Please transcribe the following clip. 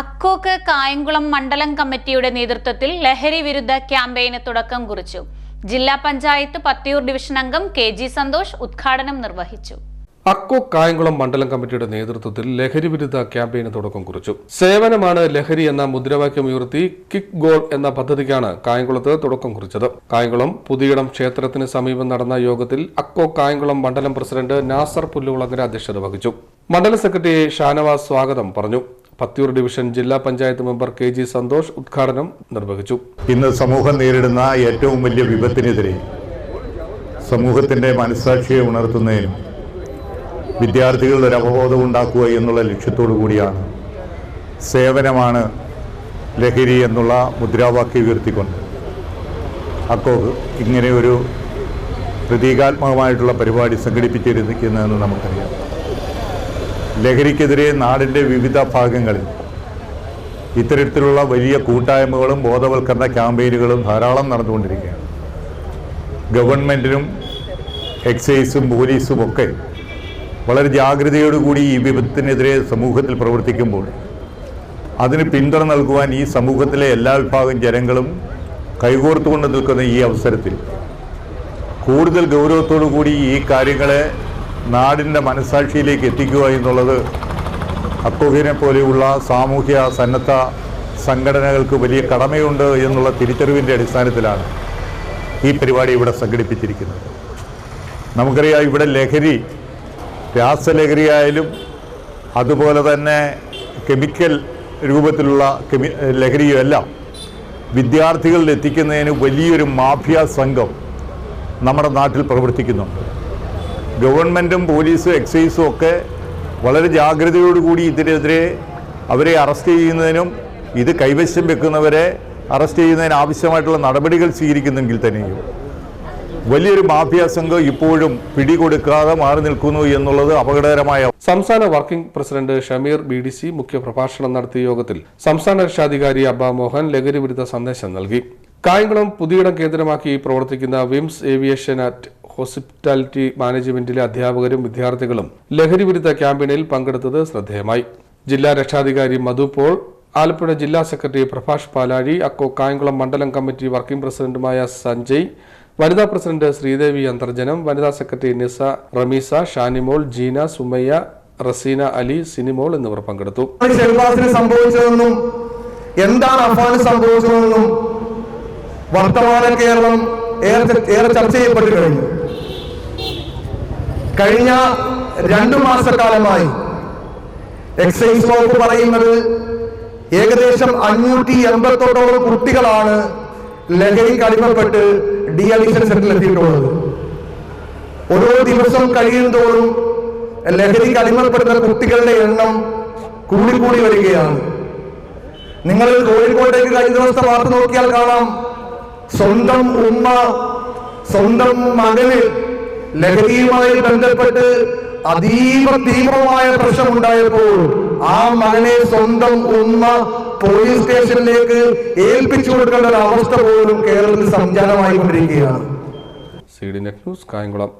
അക്കോക്ക് കായംകുളം മണ്ഡലം കമ്മിറ്റിയുടെ നേതൃത്വത്തിൽ ലഹരി വിരുദ്ധ ക്യാമ്പയിന് തുടക്കം കുറിച്ചു. ജില്ലാ പഞ്ചായത്ത് പത്തിയൂർ ഡിവിഷൻ അംഗം കെ ജി സന്തോഷ് ഉദ്ഘാടനം നിർവഹിച്ചു. അക്കോ കായംകുളം മണ്ഡലം കമ്മിറ്റിയുടെ നേതൃത്വത്തിൽ ലഹരി വിരുദ്ധ ക്യാമ്പയിന് തുടക്കം കുറിച്ചു. സേവനമാണ് ലഹരി എന്ന മുദ്രാവാക്യം ഉയർത്തി കിക്ക് ഗോൾ എന്ന പദ്ധതിക്കാണ് കായംകുളത്ത് തുടക്കം കുറിച്ചത്. കായംകുളം പുതിയിടം ക്ഷേത്രത്തിന് സമീപം നടന്ന യോഗത്തിൽ അക്കോ കായംകുളം മണ്ഡലം പ്രസിഡന്റ് നാസർ പുല്ലുകുളങ്ങര അധ്യക്ഷത വഹിച്ചു. മണ്ഡല സെക്രട്ടറി ഷാനവാസ് സ്വാഗതം പറഞ്ഞു. പത്തിയൂർ ഡിവിഷൻ ജില്ലാ panchayat member K G Santhosh ഉദ്ഘാടനം നിർവഹിച്ചു. ഇന്ന് സമൂഹം നേരിടുന്ന ഏറ്റവും വലിയ വിപത്തിനെതിരെ സമൂഹത്തിന്റെ മനസ്സാക്ഷിയെ ഉണർത്തുന്നതിനും വിദ്യാർത്ഥികളുടെ ഒരു അവബോധം ഉണ്ടാക്കുക എന്നുള്ള ലക്ഷ്യത്തോടു കൂടിയാണ് സേവനമാണ് ലഹരി എന്നുള്ള മുദ്രാവാക്യം ഉയർത്തിക്കൊണ്ട്. അപ്പോൾ ഇങ്ങനെ ഒരു പ്രതീകാത്മകമായിട്ടുള്ള പരിപാടി സംഘടിപ്പിച്ചിരിക്കുന്നതെന്ന് നമുക്കറിയാം. ലഹരിക്കെതിരെ നാടിന്റെ വിവിധ ഭാഗങ്ങളിൽ ഇത്തരത്തിലുള്ള വലിയ കൂട്ടായ്മകളും ബോധവൽക്കരണ ക്യാമ്പയിനുകളും ധാരാളം നടന്നുകൊണ്ടിരിക്കുകയാണ്. ഗവൺമെന്റിനും എക്സൈസും പോലീസും ഒക്കെ വളരെ ജാഗ്രതയോടുകൂടി ഈ വിപത്തിനെതിരെ സമൂഹത്തിൽ പ്രവർത്തിക്കുമ്പോൾ അതിന് പിന്തുണ നൽകുവാൻ ഈ സമൂഹത്തിലെ എല്ലാ വിഭാഗം ജനങ്ങളും കൈകോർത്തുകൊണ്ട് നിൽക്കുന്ന ഈ അവസരത്തിൽ കൂടുതൽ ഗൗരവത്തോടു കൂടി ഈ കാര്യങ്ങളെ നാടിന്റെ മനസാക്ഷിയിലേക്ക് എത്തിക്കുക എന്നുള്ളത് അക്കോഹിനെ പോലെയുള്ള സാമൂഹ്യ സന്നദ്ധ സംഘടനകൾക്ക് വലിയ കടമയുണ്ട് എന്നുള്ള തിരിച്ചറിവിന്റെ അടിസ്ഥാനത്തിലാണ് ഈ പരിപാടി ഇവിടെ സംഘടിപ്പിച്ചിരിക്കുന്നത്. നമുക്കറിയാം ഇവിടെ ലഹരി രാസലഹരിയായാലും അതുപോലെ തന്നെ കെമിക്കൽ രൂപത്തിലുള്ള കെമി ലഹരിയുമെല്ലാം വിദ്യാർത്ഥികളിൽ എത്തിക്കുന്നതിന് വലിയൊരു മാഫിയ സംഘം നമ്മുടെ നാട്ടിൽ പ്രവർത്തിക്കുന്നുണ്ട്. ഗവൺമെന്റും പോലീസും എക്സൈസും ഒക്കെ വളരെ ജാഗ്രതയോടുകൂടി ഇതിനെതിരെ അവരെ അറസ്റ്റ് ചെയ്യുന്നതിനും ഇത് കൈവശം വെക്കുന്നവരെ അറസ്റ്റ് ചെയ്യുന്നതിന് ആവശ്യമായിട്ടുള്ള നടപടികൾ സ്വീകരിക്കുന്നെങ്കിൽ തന്നെയും വലിയൊരു മാഫിയ സംഘം ഇപ്പോഴും പിടികൊടുക്കാതെ മാറി നിൽക്കുന്നു എന്നുള്ളത് അപകടകരമായ സംസ്ഥാന working president Shameer B D C മുഖ്യപ്രഭാഷണം നടത്തിയ യോഗത്തിൽ സംസ്ഥാന രക്ഷാധികാരി അബ്ബ മോഹൻ ലഹരി വിരുദ്ധ സന്ദേശം നൽകി. കായംകുളം പുതിയിടം കേന്ദ്രമാക്കി പ്രവർത്തിക്കുന്ന വിംസ് ഏവിയേഷൻ അറ്റ് ഹോസ്പിറ്റാലിറ്റി മാനേജ്മെന്റിലെ അധ്യാപകരും വിദ്യാർത്ഥികളും ലഹരി വിരുദ്ധ ക്യാമ്പയിനിൽ പങ്കെടുത്തത് ശ്രദ്ധേയമായി. ജില്ലാ രക്ഷാധികാരി മധു പോൾ ആലപ്പുഴ ജില്ലാ സെക്രട്ടറി പ്രഭാഷ് പാലാഴി അക്കോ കായംകുളം മണ്ഡലം കമ്മിറ്റി വർക്കിംഗ് പ്രസിഡന്റുമായ സഞ്ജയ് വനിതാ പ്രസിഡന്റ് ശ്രീദേവി അന്തർജനം വനിതാ സെക്രട്ടറി നിസ റമീസ ഷാനിമോൾ ജീന സുമയ്യ റസീന അലി സിനിമോൾ എന്നിവർ പങ്കെടുത്തു. എന്താണ് അഫാന് സംഭവിച്ചതെന്നും വർത്തമാന കേരളം ഏറെ ചർച്ച ചെയ്യപ്പെട്ടു കഴിഞ്ഞു കഴിഞ്ഞ രണ്ടു മാസക്കാലമായി എക്സൈസ് വകുപ്പ് പറയുന്നത് ഏകദേശം അഞ്ഞൂറ്റി എൺപത്തോളം കുട്ടികളാണ് ലഹരിക്ക് അടിമപ്പെട്ട് ഡി അഡിക്ഷൻ സെന്ററിൽ എത്തിയിട്ടുള്ളത്. ഓരോ ദിവസം കഴിയുന്തോറും ലഹരിക്ക് അടിമപ്പെടുന്ന കുട്ടികളുടെ എണ്ണം കൂടിക്കൂടി വരികയാണ്. നിങ്ങൾ കോഴിക്കോട്ടേക്ക് കഴിഞ്ഞ ദിവസത്തെ വാർത്ത നോക്കിയാൽ കാണാം. സ്വന്തം ഉമ്മ സ്വന്തം മകന് ലഹരിയുമായി ബന്ധപ്പെട്ട് അതീവ തീവ്രമായ പ്രശ്നമുണ്ടായപ്പോൾ ആ മകനെ സ്വന്തം ഉമ്മ പോലീസ് സ്റ്റേഷനിലേക്ക് ഏൽപ്പിച്ചു കൊടുക്കേണ്ട ഒരു അവസ്ഥ പോലും കേരളത്തിൽ സംജാതമായി കൊണ്ടിരിക്കുകയാണ് C D net news Kayamkulam.